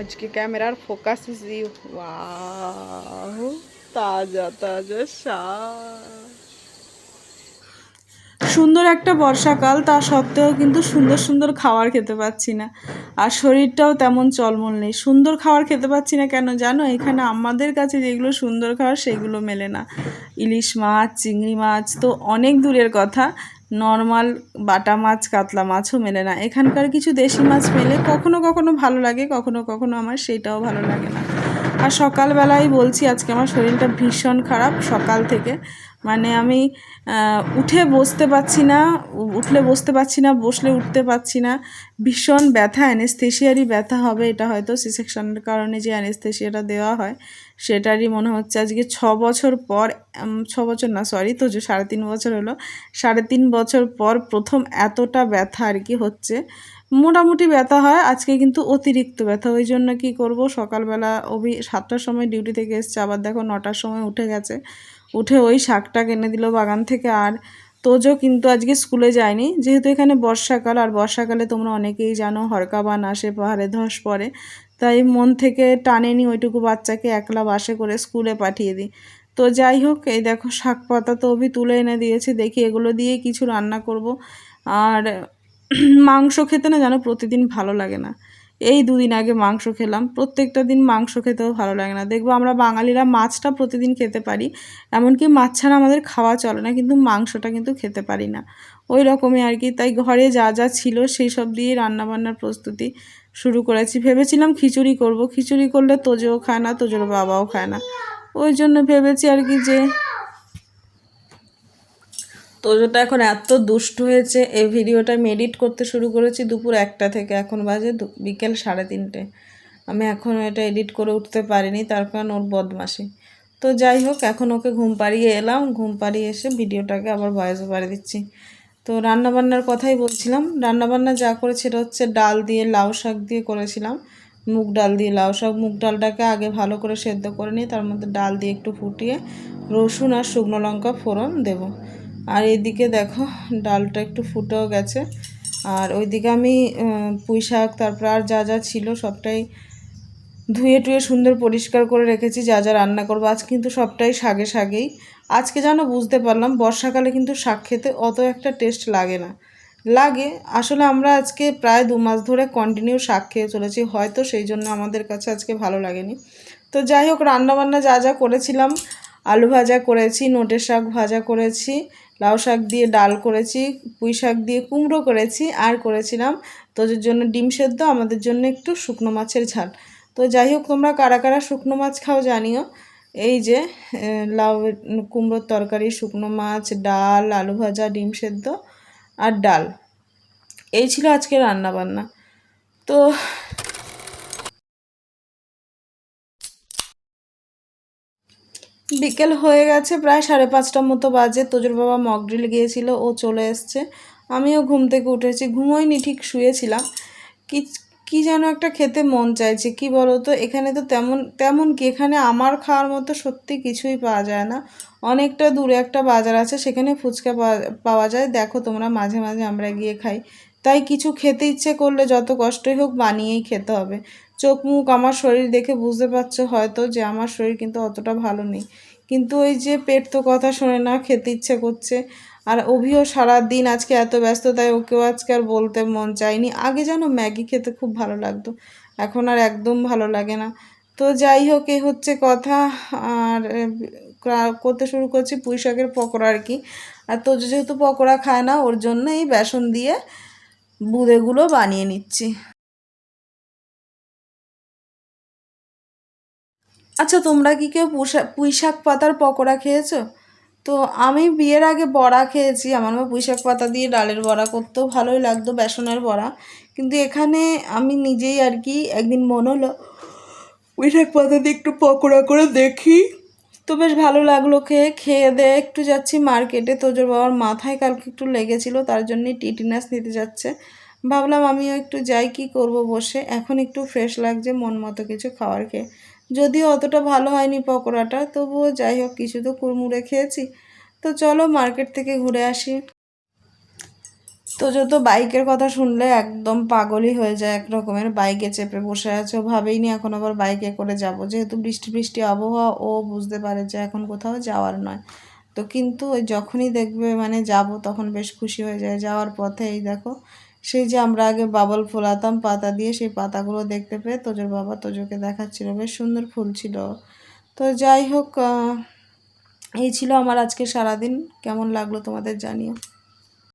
আজকে ক্যামেরার focus is wow তাজা তাজা শাক সুন্দর একটা বর্ষাকাল, তা সত্ত্বেও কিন্তু সুন্দর সুন্দর খাবার খেতে পাচ্ছি না। আর শরীরটাও তেমন চলমল নেই। সুন্দর খাবার খেতে পাচ্ছি না কেন জানো? এখানে আমাদের কাছে যেগুলো সুন্দর খাবার, সেগুলো মেলে না। ইলিশ মাছ, চিংড়ি মাছ, তো অনেক দূরের কথা। নর্মাল বাটা মাছ, কাতলা মাছও মেলে না। এখানকার কিছু দেশি মাছ মেলে কখনো কখনো ভালো লাগে, কখনো কখনো আমার সেটাও ভালো লাগে না। আর সকালবেলায় বলছি, আজকে আমার শরীরটা ভীষণ খারাপ সকাল থেকে। মানে আমি উঠে বসতে পারছি না, উঠলে বসতে পারছি না, বসলে উঠতে পারছি না। ভীষণ ব্যথা, অ্যানেস্থেশিয়ারই ব্যথা হবে, এটা হয়তো সি সেকশনের কারণে যে অ্যানেস্থেশিয়াটা দেওয়া হয়, সেটারই মনে হচ্ছে। আজকে ছ বছর পর ছ বছর না সরি তো সাড়ে তিন বছর হলো, সাড়ে তিন বছর পর প্রথম এতটা ব্যথা আর কি হচ্ছে। মোটামুটি ব্যথা হয়, আজকে কিন্তু অতিরিক্ত ব্যথা। ওই জন্য কি করব, সকালবেলা অভি সাতটার সময় ডিউটি থেকে এসছে, আবার দেখো নটার সময় উঠে গেছে। উঠে ওই শাকটা কিনে দিল বাগান থেকে, আর তোজো কিন্তু আজকে স্কুলে যায়নি। যেহেতু এখানে বর্ষাকাল, আর বর্ষাকালে তোমরা অনেকেই জানো হরকাবান আসে, পাহাড়ে ধস পড়ে। তাই মন থেকে টানেনি ওইটুকু বাচ্চাকে একলা বাসে করে স্কুলে পাঠিয়ে দিই। তো যাই হোক, এই দেখো শাক পাতা তো অভি তুলে এনে দিয়েছে, দেখি এগুলো দিয়ে কিছু রান্না করব। আর মাংস খেতে না যেন প্রতিদিন ভালো লাগে না। এই দুদিন আগে মাংস খেলাম, প্রত্যেকটা দিন মাংস খেতেও ভালো লাগে না। দেখব আমরা বাঙালিরা মাছটা প্রতিদিন খেতে পারি, এমনকি মাছ ছাড়া আমাদের খাওয়া চলে না, কিন্তু মাংসটা কিন্তু খেতে পারি না। ওই রকমই আর কি, তাই ঘরে যা যা ছিল সেই সব দিয়ে রান্নাবান্নার প্রস্তুতি শুরু করেছি। ভেবেছিলাম খিচুড়ি করব, খিচুড়ি করলে তোজেও খায় না, তোজোর বাবাও খায় না। ওই জন্য ভেবেছি আর কি যে তোজোটা এখন এত দুষ্ট হয়েছে, এই ভিডিওটা আমি এডিট করতে শুরু করেছি দুপুর একটা থেকে, এখন বাজে বিকেল সাড়ে তিনটে। আমি এখন এটা এডিট করে উঠতে পারিনি, তার কারণ ওর বদমাসি তো যাই হোক, এখন ওকে ঘুম পাড়িয়ে এলাম, ঘুম পাড়িয়ে এসে ভিডিওটাকে আবার ভয়েস ওভারে দিচ্ছি। তো রান্নাবান্নার কথাই বলছিলাম, রান্নাবান্না যা করেছি সেটা হচ্ছে ডাল দিয়ে লাউ শাক দিয়ে করেছিলাম, মুগ ডাল দিয়ে লাউ শাক। মুগ ডালটাকে আগে ভালো করে সেদ্ধ করে নিয়ে তার মধ্যে ডাল দিয়ে একটু ফুটিয়ে রসুন আর শুকনো লঙ্কা ফোড়ন দেবো। আর এদিকে দেখো, ডালটা একটু ফুটেও গেছে। আর ওইদিকে আমি পুঁই শাক, তারপর আর যা যা ছিল সবটাই ধুয়ে টুয়ে সুন্দর পরিষ্কার করে রেখেছি, যা যা রান্না করব। আজ কিন্তু সবটাই শাগে শাগেই। আজকে যেন বুঝতে পারলাম, বর্ষাকালে কিন্তু শাক খেতে অত একটা টেস্ট লাগে না। লাগে, আসলে আমরা আজকে প্রায় দু মাস ধরে কন্টিনিউ শাক খেয়ে চলেছি, হয়তো সেই জন্য আমাদের কাছে আজকে ভালো লাগেনি। তো যাই হোক, রান্নাবান্না যা যা করেছিলাম আলু ভাজা করেছি, নোটের শাক ভাজা করেছি, লাউ শাক দিয়ে ডাল করেছি, পুঁই শাক দিয়ে কুমড়ো করেছি, আর করেছিলাম তোদের জন্য ডিম সেদ্ধ, আমাদের জন্য একটু শুকনো মাছের ঝাল। তো যাই হোক, তোমরা কারা কারা শুকনো মাছ খাও জানিও। এই যে লাউ, কুমড়োর তরকারি, শুকনো মাছ, ডাল, আলু ভাজা, ডিম সেদ্ধ আর ডাল। এই ছিল আজকে রান্না বান্না তো বিকেল হয়ে গেছে, প্রায় সাড়ে পাঁচটার মতো বাজে। তোজোর বাবা মকড্রিল গিয়েছিল, ও চলে এসছে। আমিও ঘুম থেকে উঠেছি ঘুমোইনি ঠিক শুয়েছিলাম। কি কি যেন একটা খেতে মন চাইছে, কি বলো তো এখানে তো তেমন তেমন কি, এখানে আমার খাওয়ার মতো সত্যি কিছুই পাওয়া যায় না। অনেকটা দূরে একটা বাজার আছে, সেখানে ফুচকা পাওয়া- পাওয়া যায়। দেখো তোমরা, মাঝে মাঝে আমরা গিয়ে খাই। তাই কিছু খেতে ইচ্ছে করলে যত কষ্টই হোক বানিয়েই খেতে হবে। চোখ মুখ আমার শরীর দেখে বুঝতে পারছ হয়তো যে আমার শরীর কিন্তু অতটা ভালো নেই। কিন্তু ওই যে পেট তো কথা শোনে না, খেতে ইচ্ছে করছে। আর অভিও সারা দিন আজকে এত ব্যস্ত, তাই ওকেও আজকে আর বলতে মন চায়নি। আগে যেন ম্যাগি খেতে খুব ভালো লাগতো, এখন আর একদম ভালো লাগে না। তো যাই হোক এই হচ্ছে কথা। আর করতে শুরু করছি পুঁই শাকের পকোড়া আর কি। আর তো যেহেতু পকোড়া খায় না, ওর জন্য এই বেসন দিয়ে বুঁদেগুলো বানিয়ে নিচ্ছি। আচ্ছা তোমরা কি কেউ পুঁই শাক পাতার পকোড়া খেয়েছো? তো আমি বিয়ের আগে বড়া খেয়েছি। আমার মা পুঁই শাক পাতা দিয়ে ডালের বড়া করতেও ভালোই লাগতো, বেসনের বড়া। কিন্তু এখানে আমি নিজেই আর কি একদিন মনে হলো পুঁই শাক পাতা দিয়ে একটু পকোড়া করে দেখি। তো বেশ ভালো লাগল খেয়ে। খেয়ে দেয়ে একটু যাচ্ছি মার্কেটে। তোজোর বাবার মাথায় কালকে একটু লেগেছিল, তার জন্যই টিটিনাস নিতে যাচ্ছে। ভাবলাম আমিও একটু যাই, কি করব বসে। এখন একটু ফ্রেশ লাগছে, মন মতো কিছু খাওয়ার খেয়ে। যদিও অতটা ভালো হয়নি পকোড়াটা, তবুও যাই হোক, কিছু তো কুড়মুড়ে খেয়েছি। তো চলো মার্কেট থেকে ঘুরে আসি। তো যত বাইকের কথা শুনলে একদম পাগলই হয়ে যায় এক রকমের বাইকে চেপে বসে আছে ভাবেই নি এখন আবার বাইকে করে যাব। যেহেতু বৃষ্টি বৃষ্টি আবহাওয়া, ও বুঝতে পারে যে এখন কোথাও যাওয়ার নয়। তো কিন্তু ওই যখনই দেখবে মানে যাব তখন বেশ খুশি হয়ে যায়। যাওয়ার পথে এই দেখো, সেই যে আমরা আগে বাবল ফোলাতাম পাতা দিয়ে, সেই পাতাগুলো দেখতে পেয়ে তোজোর বাবা তোজোকে দেখাচ্ছিল। বেশ সুন্দর ফুল ছিল। তো যাই হোক এই ছিল আমার আজকে সারাদিন। কেমন লাগল তোমাদের জানিও।